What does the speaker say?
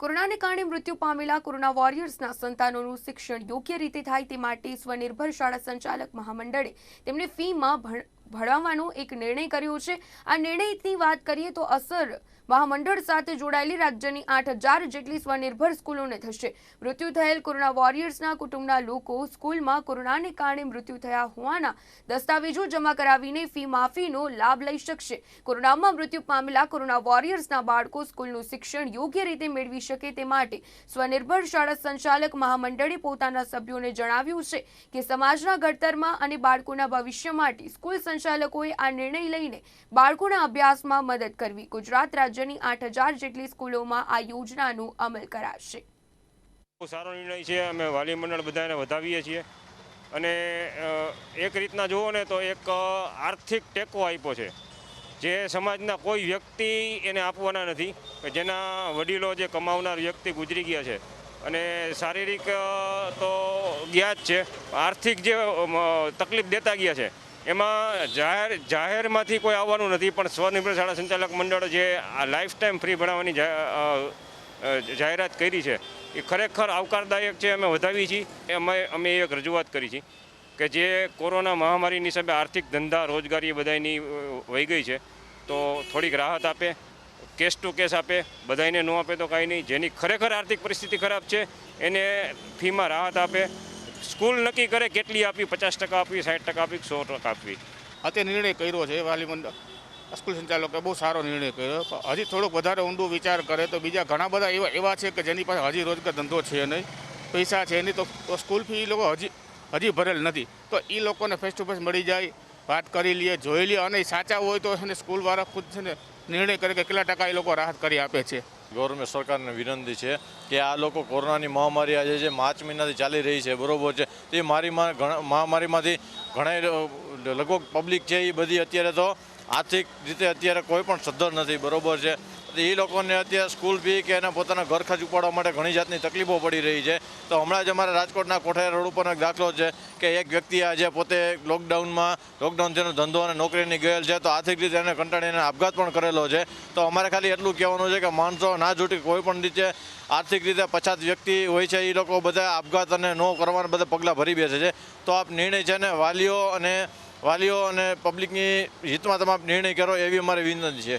કોરોનાને કારણે મૃત્યુ પામેલા કોરોના વોરિયર્સના સંતાનોનું શિક્ષણ યોગ્ય રીતે થાય તે માટે સ્વનિર્ભર શાળા સંચાલક મહામંડળે તેમને ફીમાં ભણ- ભણાવવાનો એક નિર્ણય કર્યો છે. આ નિર્ણયની વાત કરીએ તો અસર મહામંડળ સાથે જોડાયેલી રાજ્યની આઠ હજાર જેટલી સ્વનિર્ભર સ્કૂલોને થશે. મૃત્યુ થયેલ કોરોના વોરિયર્સના કુટુંબના લોકો સ્કૂલમાં કોરોનાને કારણે મૃત્યુ થયા હોવાના દસ્તાવેજો જમા કરાવીને ફી માફીનો લાભ લઈ શકશે. કોરોનામાં મૃત્યુ પામેલા કોરોના વોરિયર્સના બાળકો સ્કૂલનું શિક્ષણ યોગ્ય રીતે મેળવી શકે તે માટે સ્વનિર્ભર શાળા સંચાલક મહામંડળે પોતાના સભ્યોને જણાવ્યું છે કે સમાજના ઘડતરમાં અને બાળકોના ભવિષ્ય માટે સ્કૂલ સંચાલકોએ આ નિર્ણય લઈને બાળકોના અભ્યાસમાં મદદ કરવી. ગુજરાત રાજ્યની આઠ હજાર જેટલી સ્કૂલોમાં આ યોજનાનો અમલ કરાશે. સારો નિર્ણય છે. અમે વાલી મંડળ બધાને વધાવીએ છીએ. અને એક રીતના જુઓ ને તો એક આર્થિક ટેકો આપ્યો છે. જે સમાજના કોઈ વ્યક્તિ એને આપવાના નથી. કે જેના વડીલો જે કમાવનાર વ્યક્તિ ગુજરી ગયા છે. અને શારીરિક તો ગયા જ છે. આર્થિક જે તકલીફ દેતા ગયા છે. એમાં જાહેર જાહેરમાંથી કોઈ આવવાનું નથી, પણ સ્વનિર્ભર શાળા સંચાલક મંડળ જે આ લાઈફ ટાઈમ ફ્રી ભણાવવાની જાહેરાત કરી છે, એ ખરેખર આવકારદાયક છે, અમે વધાવી છીએ. અમે અમે એક રજૂઆત કરી છે કે જે કોરોના મહામારીની હિસાબે આર્થિક ધંધા, રોજગારી બધાની વહી ગઈ છે. તો થોડીક રાહત આપે, કેસ ટુ કેસ આપે બધાને ન આપે તો કાંઈ નહીં. જેની ખરેખર આર્થિક પરિસ્થિતિ ખરાબ છે, એને ફીમાં રાહત આપે સ્કૂલ નક્કી કરે કેટલી આપવી, પચાસ ટકા આપવી, સાઠ ટકા આપવી સો ટકા આપવી? અત્યારે નિર્ણય કર્યો છે, વાલી મંડળ. સ્કૂલ સંચાલકે બહુ સારો નિર્ણય કર્યો. હજી થોડોક વધારે ઊંડો વિચાર કરે તો બીજા ઘણા બધા એવા એવા છે કે જેની પાસે હજી રોજગાર ધંધો છે નહીં. પૈસા છે નહીં તો સ્કૂલ ફી એ લોકો હજી હજી ભરેલ નથી. તો એ લોકોને ફેસ ટુ ફેસ મળી જાય, વાત કરી લઈએ, જોઈ લઈએ અને સાચા હોય તો છે ને સ્કૂલવાળા ખુદ છે ને નિર્ણય કરે કે કેટલા ટકા એ લોકો રાહત કરી આપે છે. ગવર્મેન્ટ સરકારને વિનંતી છે કે આ લોકો કોરોનાની મહામારી આજે જે માર્ચ મહિનાથી ચાલી રહી છે, બરોબર છે. તે મારીમાં ઘણા, મહામારીમાંથી ઘણા લગભગ પબ્લિક છે એ બધી અત્યારે તો આર્થિક રીતે અત્યારે કોઈ પણ સદ્ધર નથી, બરોબર છે. એ લોકોને અત્યારે સ્કૂલ ફી કે એના પોતાના ઘર ખર્ચ ઉપાડવા માટે ઘણી જાતની તકલીફો પડી રહી છે. તો હમણાં જ અમારા રાજકોટના કોઠારી રોડ ઉપરનો એક દાખલો છે કે એક વ્યક્તિ આજે પોતે લોકડાઉનમાં, લોકડાઉન તેનો ધંધો અને નોકરીની ગયેલ છે, તો આર્થિક રીતે એને કંટાળીને આપઘાત પણ કરેલો છે. તો અમારે ખાલી એટલું કહેવાનું છે કે માણસો ના જૂટી કોઈ પણ રીતે આર્થિક રીતે પછાત વ્યક્તિ હોય છે, એ લોકો બધા આપઘાત અને ન કરવાના બધા પગલાં ભરી બેસે છે. તો આપ નિર્ણય છે ને વાલીઓ અને વાલીઓ અને પબ્લિકની હિતમાં તમે આપ નિર્ણય કરો એવી અમારી વિનંતી છે.